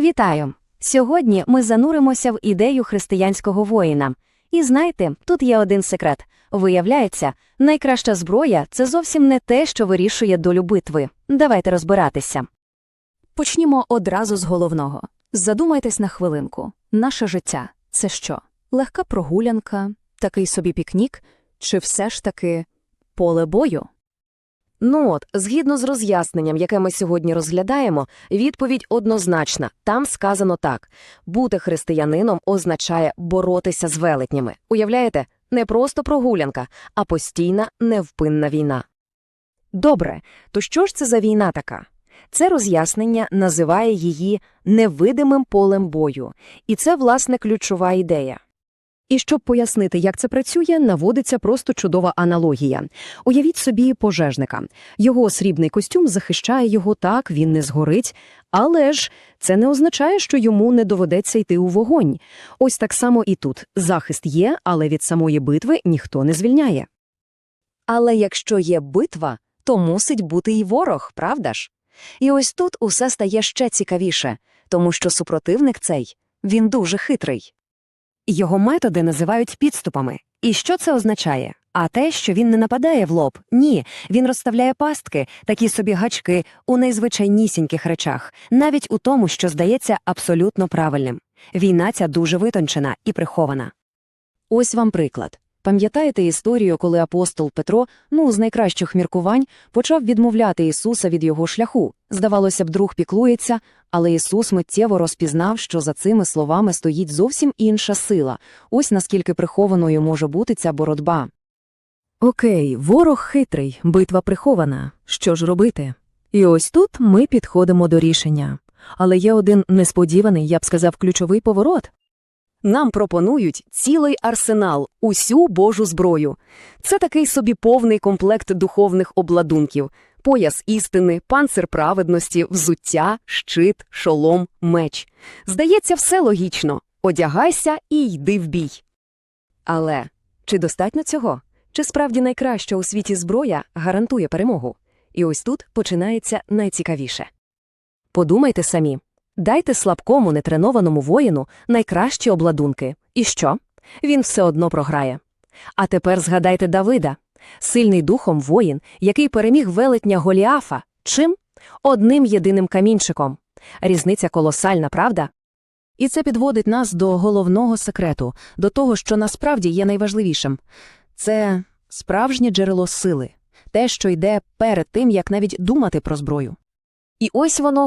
Вітаю! Сьогодні ми зануримося в ідею християнського воїна. І знаєте, тут є один секрет. Виявляється, найкраща зброя це зовсім не те, що вирішує долю битви. Давайте розбиратися. Почнімо одразу з головного. Задумайтесь на хвилинку. Наше життя це що? Легка прогулянка, такий собі пікнік, чи все ж таки поле бою? Ну от, згідно з роз'ясненням, яке ми сьогодні розглядаємо, відповідь однозначна. Там сказано так: бути християнином означає боротися з велетнями. Уявляєте, не просто прогулянка, а постійна невпинна війна. Добре, то що ж це за війна така? Це роз'яснення називає її невидимим полем бою, і це, власне, ключова ідея. І щоб пояснити, як це працює, наводиться просто чудова аналогія. Уявіть собі пожежника. Його срібний костюм захищає його так, він не згорить, але ж це не означає, що йому не доведеться йти у вогонь. Ось так само і тут. Захист є, але від самої битви ніхто не звільняє. Але якщо є битва, то мусить бути і ворог, правда ж? І ось тут усе стає ще цікавіше, тому що супротивник цей, він дуже хитрий. Його методи називають підступами. І що це означає? А те, що він не нападає в лоб. Ні, він розставляє пастки, такі собі гачки, у найзвичайнісіньких речах, навіть у тому, що здається абсолютно правильним. Війна ця дуже витончена і прихована. Ось вам приклад. Пам'ятаєте історію, коли апостол Петро, ну, з найкращих міркувань, почав відмовляти Ісуса від його шляху. Здавалося б, друг піклується, але Ісус миттєво розпізнав, що за цими словами стоїть зовсім інша сила. Ось наскільки прихованою може бути ця боротьба. Окей, ворог хитрий, битва прихована. Що ж робити? І ось тут ми підходимо до рішення. Але є один несподіваний, я б сказав, ключовий поворот. Нам пропонують цілий арсенал, усю божу зброю. Це такий собі повний комплект духовних обладунків: пояс істини, панцир праведності, взуття, щит, шолом, меч. Здається, все логічно. Одягайся і йди в бій. Але чи достатньо цього? Чи справді найкраща у світі зброя гарантує перемогу? І ось тут починається найцікавіше. Подумайте самі. Дайте слабкому нетренованому воїну найкращі обладунки. І що? Він все одно програє. А тепер згадайте Давида. Сильний духом воїн, який переміг велетня Голіафа. Чим? Одним єдиним камінчиком. Різниця колосальна, правда? І це підводить нас до головного секрету, до того, що насправді є найважливішим. Це справжнє джерело сили, те, що йде перед тим, як навіть думати про зброю. І ось воно